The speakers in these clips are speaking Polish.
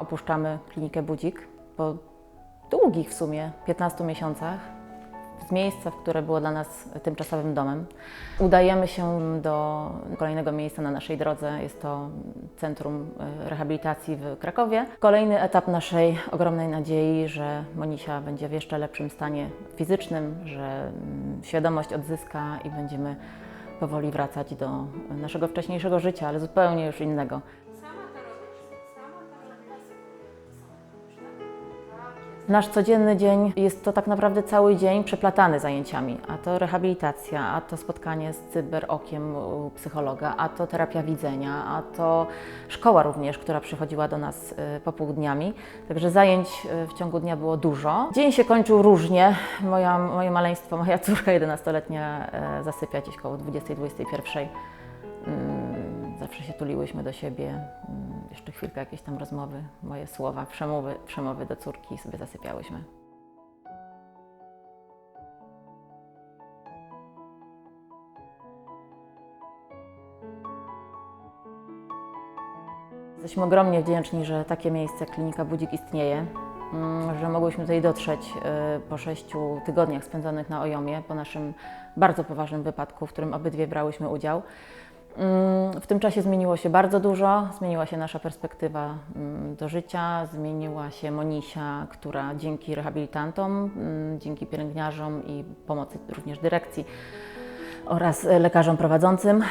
Opuszczamy klinikę Budzik po długich w sumie 15 miesiącach z miejsca, które było dla nas tymczasowym domem. Udajemy się do kolejnego miejsca na naszej drodze. Jest to Centrum e, Rehabilitacji w Krakowie. Kolejny etap naszej ogromnej nadziei, że Monisia będzie w jeszcze lepszym stanie fizycznym, że mm, świadomość odzyska i będziemy powoli wracać do naszego wcześniejszego życia, ale zupełnie już innego. Nasz codzienny dzień jest to tak naprawdę cały dzień przeplatany zajęciami, a to rehabilitacja, a to spotkanie z cyberokiem u psychologa, a to terapia widzenia, a to szkoła również, która przychodziła do nas y, popołudniami. Także zajęć y, w ciągu dnia było dużo. Dzień się kończył różnie. Moja, moje maleństwo, moja córka 11-letnia y, zasypia gdzieś koło 20-21. Mm, Zawsze się tuliłyśmy do siebie. Jeszcze chwilkę jakieś tam rozmowy, moje słowa, przemowy, przemowy do córki i sobie zasypiałyśmy. Jesteśmy ogromnie wdzięczni, że takie miejsce Klinika Budzik istnieje, mm, że mogłyśmy tutaj dotrzeć y, po sześciu tygodniach spędzonych na Ojomie, po naszym bardzo poważnym wypadku, w którym obydwie brałyśmy udział. Mm, W tym czasie zmieniło się bardzo dużo, zmieniła się nasza perspektywa mm, do życia, zmieniła się Monisia, która dzięki rehabilitantom, mm, dzięki pielęgniarzom i pomocy również dyrekcji oraz lekarzom prowadzącym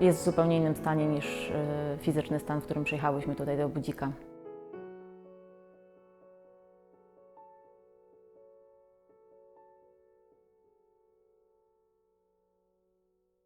jest w zupełnie innym stanie niż e, fizyczny stan, w którym przyjechałyśmy tutaj do Budzika.